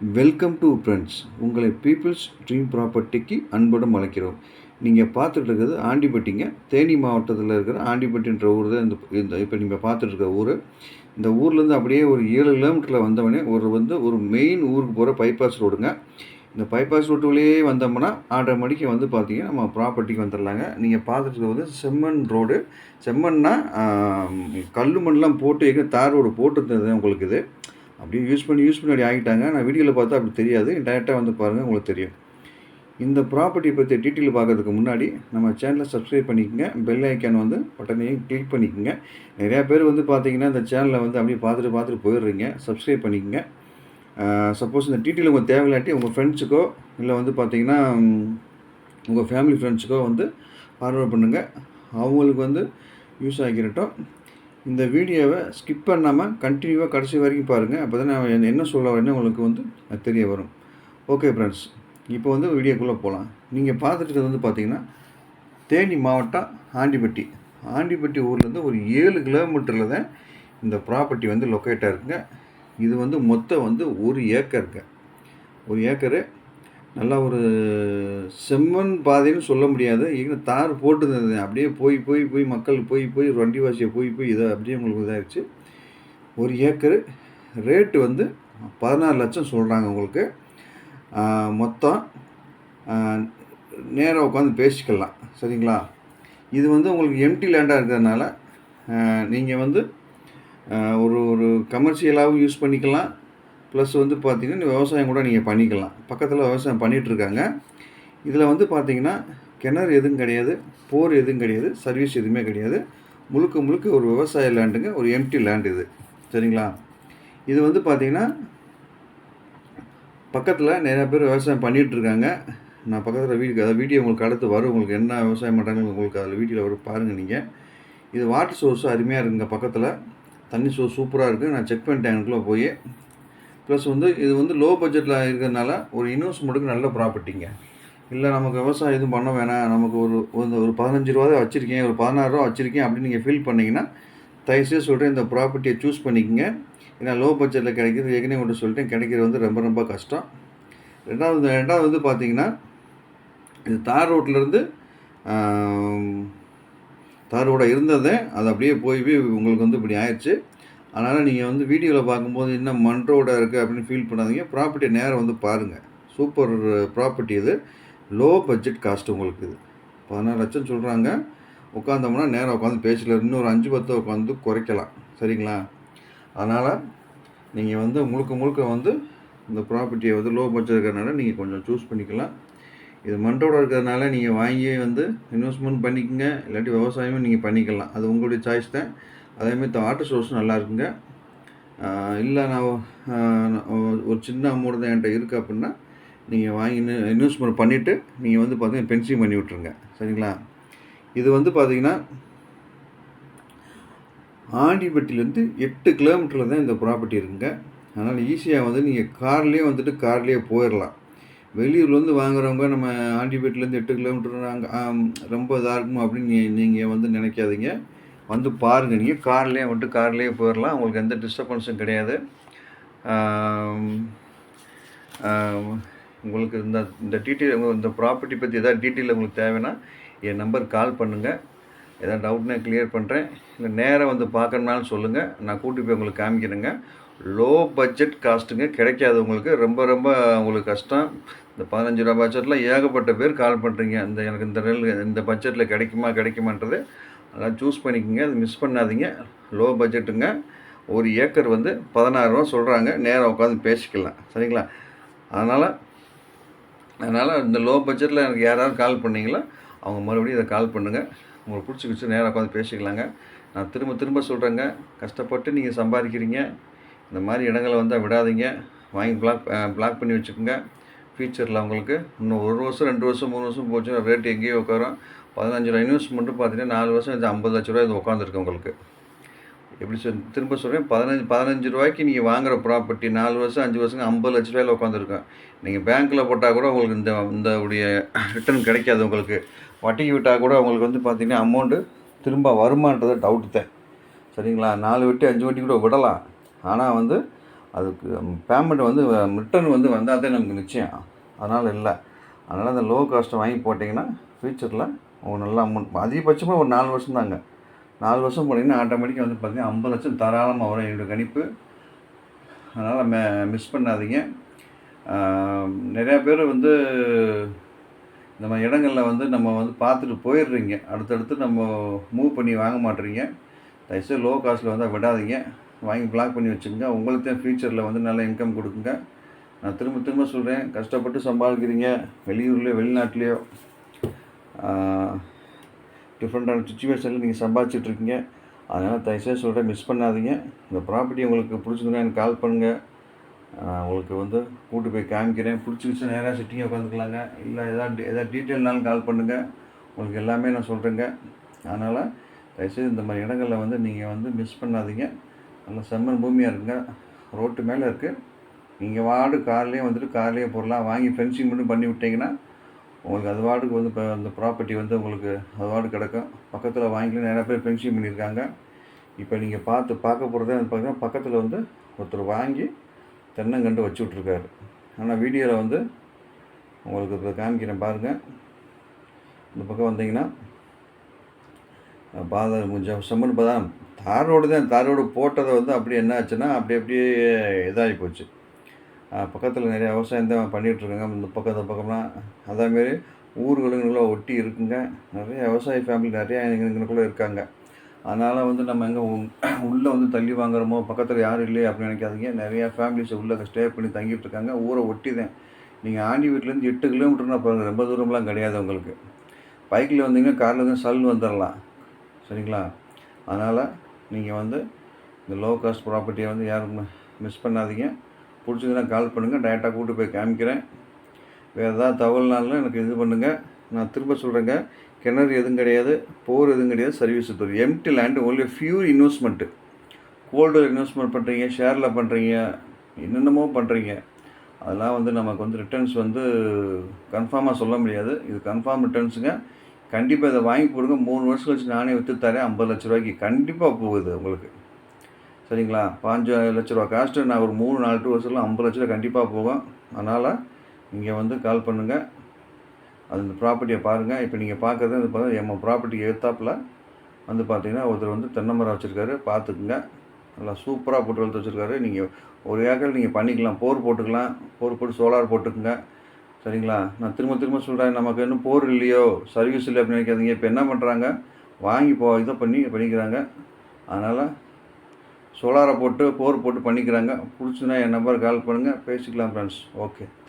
Welcome to friends உங்களை peoples dream ப்ராப்பர்ட்டிக்கு அன்புடன் அழைக்கிறோம். நீங்கள் பார்த்துட்டு இருக்கிறது ஆண்டிப்பட்டிங்க தேனி மாவட்டத்தில் இருக்கிற ஆண்டிப்பட்டின்ற ஊர் தான் இந்த இந்த இப்போ நீங்கள் பார்த்துட்டு இருக்கிற ஊர். இந்த ஊர்லேருந்து அப்படியே ஒரு ஏழு கிலோமீட்டரில் வந்தவொடனே ஒரு வந்து ஒரு மெயின் ஊருக்கு போகிற பைபாஸ் ரோடுங்க இந்த பைபாஸ் ரோட்டுலேயே வந்தோம்னா ஆறரை மணிக்கு வந்து பார்த்தீங்கன்னா நம்ம ப்ராப்பர்ட்டிக்கு வந்துடலாங்க. நீங்கள் பார்த்துட்டு வந்து செம்மண் ரோடு செம்மண்னா கல் மண்லாம் போட்டு எங்கே தார் ரோடு போட்டுருந்தது உங்களுக்கு இது. அப்படியே யூஸ் பண்ணி யூஸ் பண்ணி அப்படி ஆகிட்டாங்க. நான் வீடியோவில் பார்த்தா அப்படி தெரியாது. டேரெக்டாக வந்து பாருங்கள் உங்களுக்கு தெரியும். இந்த ப்ராப்பர்ட்டி பற்றி டீட்டெயில் பார்க்கறதுக்கு முன்னாடி நம்ம சேனலை சப்ஸ்கிரைப் பண்ணிக்கோங்க. பெல் ஐக்கான் வந்து பட்டனையும் கிளிக் பண்ணிக்கோங்க. நிறையா பேர் வந்து பார்த்தீங்கன்னா இந்த சேனலை வந்து அப்படியே பார்த்துட்டு பார்த்துட்டு போயிடுறீங்க. சப்ஸ்கிரைப் பண்ணிக்கோங்க. சப்போஸ் இந்த டீட்டெயில் உங்கள் தேவையில்லாட்டி உங்கள் ஃப்ரெண்ட்ஸுக்கோ இல்லை வந்து பார்த்தீங்கன்னா உங்கள் ஃபேமிலி ஃப்ரெண்ட்ஸுக்கோ வந்து ஃபார்வர்ட் பண்ணுங்கள் அவங்களுக்கு வந்து யூஸ் ஆகிக்கிறட்டும் இந்த வீடியோவை ஸ்கிப் பண்ணாமல் கண்டினியூவாக கடைசி வரைக்கும் பாருங்கள் அப்போ தான் நான் என்ன சொல்ல வரேன்னு உங்களுக்கு வந்து தெரிய வரும். ஓகே ஃப்ரெண்ட்ஸ் இப்போ வந்து வீடியோக்குள்ளே போகலாம் நீங்கள் பார்த்துட்டு வந்து பார்த்தீங்கன்னா தேனி மாவட்டம் ஆண்டிப்பட்டி. ஆண்டிப்பட்டி ஊர்லேருந்து ஒரு ஏழு கிலோமீட்டரில் தான் இந்த ப்ராப்பர்ட்டி வந்து லொக்கேட்டாக இருக்குங்க. இது வந்து மொத்தம் வந்து ஒரு ஏக்கருங்க ஒரு ஏக்கரு நல்லா ஒரு செம்மண் பாதைன்னு சொல்ல முடியாது. இங்கே தார் போட்டுருந்தது அப்படியே போய் போய் போய் மக்கள் போய் போய் வண்டி வாசியை போய் போய் இதை அப்படியே உங்களுக்கு இதாகிடுச்சு ஒரு ஏக்கரு ரேட்டு வந்து பதினாறு லட்சம் சொல்கிறாங்க உங்களுக்கு. மொத்தம் நேராக உட்காந்து பேசிக்கலாம். சரிங்களா? இது வந்து உங்களுக்கு எம்டி லேண்டாக இருக்கிறதுனால நீங்கள் வந்து ஒரு ஒரு கமர்ஷியலாகவும் யூஸ் பண்ணிக்கலாம். ப்ளஸ் வந்து பார்த்திங்கன்னா விவசாயம் கூட நீங்கள் பண்ணிக்கலாம். பக்கத்தில் விவசாயம் பண்ணிகிட்ருக்காங்க இதில் வந்து பார்த்தீங்கன்னா கிணறு எதுவும் கிடையாது போர் எதுவும் கிடையாது சர்வீஸ் எதுவுமே கிடையாது. முழுக்க முழுக்க ஒரு விவசாய லேண்டுங்க ஒரு எம்டி லேண்ட் இது. சரிங்களா? இது வந்து பார்த்திங்கன்னா பக்கத்தில் நிறையா பேர் விவசாயம் பண்ணிகிட்ருக்காங்க நான் பக்கத்தில் வீடு அதாவது வீடியோ உங்களுக்கு அடுத்து வரும். உங்களுக்கு என்ன விவசாயம் பண்ணுறாங்க உங்களுக்கு அதில் வீடியோவில் வரும் பாருங்கள் நீங்கள் இது வாட்டர் சோர்ஸும் அருமையாக இருக்குங்க பக்கத்தில். தண்ணி சோர்ஸ் சூப்பராக இருக்குது நான் செக் பண்ணிட்டேன் எனக்குள்ளே போய். ப்ளஸ் வந்து இது வந்து லோ பட்ஜெட்டில் இருக்கிறதுனால ஒரு இன்வெஸ்ட்மெண்ட்டுக்கு நல்ல ப்ராப்பர்ட்டிங்க இல்லை நமக்கு விவசாயம் எதுவும் பண்ண வேணாம். நமக்கு ஒரு ஒரு பதினஞ்சு ரூபா தான் வச்சுருக்கேன் ஒரு பதினாறு ரூபா வச்சுருக்கேன் அப்படின்னு நீங்கள் ஃபீல் பண்ணிங்கன்னா தயவுசெய்து சொல்கிறேன் இந்த ப்ராப்பர்ட்டியை சூஸ் பண்ணிக்கங்க. ஏன்னா லோ பட்ஜெட்டில் கிடைக்கிறது ஏற்கனவே ஒன்று சொல்லிட்டேன் கிடைக்கிறது வந்து ரொம்ப ரொம்ப கஷ்டம். ரெண்டாவது ரெண்டாவது வந்து பார்த்தீங்கன்னா இது தார் ரோட்லேருந்து தார் ரோட இருந்ததே அது அப்படியே போய் போய் உங்களுக்கு வந்து இப்படி ஆயிடுச்சு அதனால் நீங்கள் வந்து வீடியோவில் பார்க்கும்போது என்ன மண் ரோடாக இருக்குது அப்படின்னு ஃபீல் பண்ணாதீங்க. ப்ராப்பர்ட்டி நேரம் வந்து பாருங்கள் சூப்பர் ப்ராப்பர்ட்டி இது. லோ பட்ஜெட் காஸ்ட் உங்களுக்கு இது. பதினாறு லட்சம் சொல்கிறாங்க உட்காந்தோம்னா நேரம் உட்காந்து பேச்சில் இன்னொரு அஞ்சு பத்து உட்காந்து குறைக்கலாம். சரிங்களா? அதனால் நீங்கள் வந்து முழுக்க முழுக்க வந்து இந்த ப்ராப்பர்ட்டியை வந்து லோ பட்ஜெட் இருக்கிறதுனால நீங்கள் கொஞ்சம் சூஸ் பண்ணிக்கலாம். இது மண்டோட இருக்கிறதுனால நீங்கள் வாங்கி வந்து இன்வெஸ்ட்மெண்ட் பண்ணிக்கோங்க. இல்லாட்டி விவசாயமும் நீங்கள் பண்ணிக்கலாம். அது உங்களுடைய சாய்ஸ் தான். அதேமாதிரி வாட்டர் சோர்ஸ் நல்லா இருக்குங்க. இல்லை நான் ஒரு சின்ன அமௌண்ட் தான் என்கிட்ட இருக்குது அப்படின்னா நீங்கள் வாங்கி இன்வெஸ்ட்மெண்ட் பண்ணிவிட்டு நீங்கள் வந்து பார்த்தீங்கன்னா பென்சிங் பண்ணி விட்ருங்க சரிங்களா? இது வந்து பார்த்தீங்கன்னா ஆண்டிப்பட்டிலேருந்து எட்டு கிலோமீட்டரில் தான் இந்த ப்ராப்பர்ட்டி இருக்குங்க. அதனால் ஈஸியாக வந்து நீங்கள் கார்லேயே வந்துட்டு கார்லேயே போயிடலாம் வெளியூர்லேருந்து வாங்குறவங்க நம்ம ஆண்டிப்பேட்டிலேருந்து எட்டு கிலோமீட்டர் நாங்கள் ரொம்ப இதாக இருக்குமோ அப்படின்னு நீங்கள் வந்து நினைக்காதீங்க. வந்து பாருங்கள் நீங்கள் கார்லேயே வந்துட்டு கார்லேயே போயிடலாம் உங்களுக்கு எந்த டிஸ்டர்பன்ஸும் கிடையாது. உங்களுக்கு இந்த இந்த டீட்டெயில் இந்த ப்ராப்பர்ட்டி பற்றி எதாவது டீட்டெயில் உங்களுக்கு தேவைன்னா என் நம்பர் கால் பண்ணுங்கள் எதாவது டவுட்னா கிளியர் பண்ணுறேன் இல்லை நேராக வந்து பார்க்கணுனாலும் சொல்லுங்கள் நான் கூட்டி போய் உங்களுக்கு காமிக்கிறேங்க. லோ பட்ஜெட் காஸ்ட்டுங்க கிடைக்காது உங்களுக்கு. ரொம்ப ரொம்ப உங்களுக்கு கஷ்டம். இந்த பதினஞ்சு ரூபா பட்ஜெட்டில் ஏகப்பட்ட பேர் கால் பண்ணுறீங்க இந்த எனக்கு இந்த நெல் இந்த பட்ஜெட்டில் கிடைக்குமா கிடைக்குமான்றது அதெல்லாம் சூஸ் பண்ணிக்கோங்க அது மிஸ் பண்ணாதீங்க. லோ பட்ஜெட்டுங்க ஒரு ஏக்கர் வந்து பதினாறுரூவா சொல்கிறாங்க நேராக உட்காந்து பேசிக்கலாம். சரிங்களா? அதனால் அதனால் இந்த லோ பட்ஜெட்டில் எனக்கு யாராவது கால் பண்ணீங்களோ அவங்க மறுபடியும் இதை கால் பண்ணுங்கள் உங்களுக்கு பிடிச்சிக்கிச்சு நேராக உட்காந்து பேசிக்கலாங்க. நான் திரும்ப திரும்ப சொல்கிறேங்க கஷ்டப்பட்டு நீங்கள் சம்பாதிக்கிறீங்க. இந்த மாதிரி இடங்களை வந்தால் விடாதீங்க. வாங்கி பிளாக் பிளாக் பண்ணி வச்சுக்கோங்க. ஃபியூச்சரில் உங்களுக்கு இன்னும் ஒரு வருஷம் ரெண்டு வருஷம் மூணு வருஷம் போச்சுன்னா ரேட் எங்கேயோ உட்காரும். பதினஞ்சு ரூபா இன்வெஸ்ட்மெண்ட்டு பார்த்தீங்கன்னா நாலு வருஷம் இது ஐம்பது லட்ச ரூபா இது உட்காந்துருக்கு உங்களுக்கு. எப்படி சொல் திரும்ப சொல்கிறேன் பதினஞ்சு பதினஞ்சு ரூபாய்க்கு நீங்கள் வாங்குற ப்ராப்பர்ட்டி நாலு வருஷம் அஞ்சு வருஷம் ஐம்பது லட்ச ரூபாயில் உட்காந்துருக்கோம் நீங்கள் பேங்க்கில் போட்டால் கூட உங்களுக்கு இந்த இந்த உடைய ரிட்டர்ன் கிடைக்காது உங்களுக்கு. வட்டிக்கு விட்டால் கூட உங்களுக்கு வந்து பார்த்தீங்கன்னா அமௌண்ட்டு திரும்ப வருமானது டவுட்டு தான். சரிங்களா? நாலு வட்டி அஞ்சு வட்டி கூட விடலாம். ஆனால் வந்து அதுக்கு பேமெண்ட் வந்து ரிட்டர்ன் வந்து வந்தால் தான் நமக்கு நிச்சயம். அதனால் இல்லை. அதனால் அந்த லோ காஸ்ட்டை வாங்கி போட்டிங்கன்னா ஃப்யூச்சரில் ஒரு நல்லா அமௌண்ட் அதிகபட்சமாக ஒரு நாலு வருஷம் தாங்க. நாலு வருஷம் போட்டிங்கன்னா ஆட்டோமேட்டிக்காக வந்து பார்த்தீங்கன்னா ஐம்பது லட்சம் தாராளமாக வரும் என்னுடைய கணிப்பு. அதனால் மெ மிஸ் பண்ணாதீங்க. நிறையா பேர் வந்து இந்த மாதிரி இடங்களில் வந்து நம்ம வந்து பார்த்துட்டு போயிடுறீங்க. அடுத்தடுத்து நம்ம மூவ் பண்ணி வாங்க மாட்டுறீங்க தயவுசெய்து லோ காஸ்ட்டில் வந்து விடாதீங்க. வாங்கி பிளாக் பண்ணி வச்சுக்கோங்க. உங்களுக்கு தான் ஃப்யூச்சரில் வந்து நல்ல இன்கம் கொடுக்குங்க. நான் திரும்ப திரும்ப சொல்கிறேன் கஷ்டப்பட்டு சம்பாதிக்கிறீங்க. வெளியூர்லேயோ வெளிநாட்டிலையோ டிஃப்ரெண்ட்டான சுச்சுவேஷனில் நீங்கள் சம்பாதிச்சிட்ருக்கீங்க அதனால் தயவுசெய்து சொல்கிறேன் மிஸ் பண்ணாதீங்க. இந்த ப்ராப்பர்ட்டி உங்களுக்கு பிடிச்சிருந்தா எனக்கு கால் பண்ணுங்கள் உங்களுக்கு வந்து கூட்டு போய் காமிக்கிறேன். பிடிச்சிருச்சு நேராக சிட்டிங்க உட்காந்துக்கலாங்க. இல்லை எதாவது எதாவது டீட்டெயில்னாலும் கால் பண்ணுங்கள் உங்களுக்கு எல்லாமே நான் சொல்கிறேங்க அதனால் தயவுசெய்து இந்த மாதிரி இடங்களில் வந்து நீங்கள் வந்து மிஸ் பண்ணாதீங்க. நல்ல செம்மன் பூமியாக இருக்குங்க. ரோட்டு மேலே இருக்குது நீங்கள் வார்டு கார்லேயே வந்துட்டு கார்லேயே போடலாம் வாங்கி ஃபென்சிங் மட்டும் பண்ணி விட்டிங்கன்னா உங்களுக்கு அது வார்டுக்கு வந்து இப்போ அந்த ப்ராப்பர்ட்டி வந்து உங்களுக்கு அது வார்டு கிடக்கும். பக்கத்தில் வாங்கிக்கலாம் நிறையா பேர் ஃபென்சிங் பண்ணியிருக்காங்க. இப்போ நீங்கள் பார்த்து பார்க்க போகிறதே வந்து பார்த்தீங்கன்னா பக்கத்தில் வந்து ஒருத்தர் வாங்கி தென்னங்கண்டு வச்சு விட்ருக்காரு ஆனால் வீடியோவில் வந்து உங்களுக்கு இப்போ காமிக்கிறேன் பாருங்கள் இந்த பக்கம் வந்தீங்கன்னா பாத கொஞ்சம் சம்மன் பதாம். தார் ரோடு தான் தார் ரோடு போட்டதை வந்து அப்படி என்ன ஆச்சுன்னா அப்படி அப்படியே இதாகி போச்சு. பக்கத்தில் நிறையா விவசாயம் தான் பண்ணிகிட்ருக்காங்க இந்த பக்கம் இந்த பக்கம்லாம் அதேமாரி ஊர்களுங்களுக்குள்ள ஒட்டி இருக்குங்க. நிறைய விவசாய ஃபேமிலி நிறையா எங்களுக்குள்ளே இருக்காங்க. அதனால் வந்து நம்ம எங்கே உள்ளே வந்து தள்ளி வாங்குறோமோ பக்கத்தில் யாரும் இல்லையே அப்படின்னு நினைக்காதீங்க. நிறையா ஃபேமிலிஸ் உள்ளே ஸ்டே பண்ணி தங்கிட்டு இருக்காங்க ஊரை ஒட்டி தான் நீங்கள் ஆண்டி வீட்டிலேருந்து எட்டு கிலோமீட்டர்னா பாருங்கள் ரொம்ப தூரம்லாம் கிடையாது உங்களுக்கு. பைக்கில் வந்தீங்கன்னா காரில் வந்து சல் வந்துடலாம் சரிங்களா? அதனால் நீங்கள் வந்து இந்த லோ காஸ்ட் ப்ராப்பர்ட்டியை வந்து யாரும் மிஸ் பண்ணாதீங்க. பிடிச்சதுன்னா கால் பண்ணுங்கள் டேரெக்டாக கூட்டு போய் காமிக்கிறேன். வேறு ஏதாவது தகவல்னாலும் எனக்கு இது பண்ணுங்கள் நான் திரும்ப சொல்கிறேங்க கிணறு எதுவும் கிடையாது. போர் எதுவும் கிடையாது. சர்வீஸ் தரும் empty land only pure investment gold investment பண்ணுறீங்க ஷேரில் பண்ணுறீங்க என்னென்னமோ பண்ணுறீங்க அதெல்லாம் வந்து நமக்கு வந்து ரிட்டர்ன்ஸ் வந்து கன்ஃபார்மாக சொல்ல முடியாது. இது கன்ஃபார்ம் ரிட்டர்ன்ஸுங்க கண்டிப்பாக இதை வாங்கி கொடுங்க. மூணு வருஷம் கழிச்சு நானே விற்று தரேன். ஐம்பது லட்ச ரூபாய்க்கு கண்டிப்பாக போகுது உங்களுக்கு. சரிங்களா? பாஞ்சு லட்ச ரூபா காஸ்ட்டு நான் ஒரு மூணு நாலு டூ வருஷத்தில் ஐம்பது லட்ச ரூபா கண்டிப்பாக போகும் அதனால் நீங்கள் வந்து கால் பண்ணுங்கள் அது இந்த ப்ராப்பர்ட்டியை பாருங்கள் இப்போ நீங்கள் பார்க்குறது வந்து பார்த்தா எம்ம ப்ராப்பர்ட்டிக்கு எடுத்தாப்பில் வந்து பார்த்தீங்கன்னா ஒருத்தர் வந்து தென்னை மரம் வச்சுருக்காரு. பார்த்துக்குங்க நல்லா சூப்பராக போட்டு வளர்த்து வச்சுருக்காரு. நீங்கள் ஒரு ஏக்கர் நீங்கள் பண்ணிக்கலாம். போர் போட்டுக்கலாம். போர் போட்டு சோலார் போட்டுக்குங்க. சரிங்களா? நான் திரும்ப திரும்ப சொல்கிறேன் நமக்கு இன்னும் போர் இல்லையோ சர்வீஸ் இல்லை அப்படின்னு நினைக்காதீங்க. இப்போ என்ன பண்ணுறாங்க வாங்கி போ இதை பண்ணி பண்ணிக்கிறாங்க. அதனால் சோலாரை போட்டு போர் போட்டு பண்ணிக்கிறாங்க. பிடிச்சுன்னா என் நம்பர் கால் பண்ணுங்கள் பேசிக்கலாம் ஃப்ரெண்ட்ஸ் ஓகே தேங்க்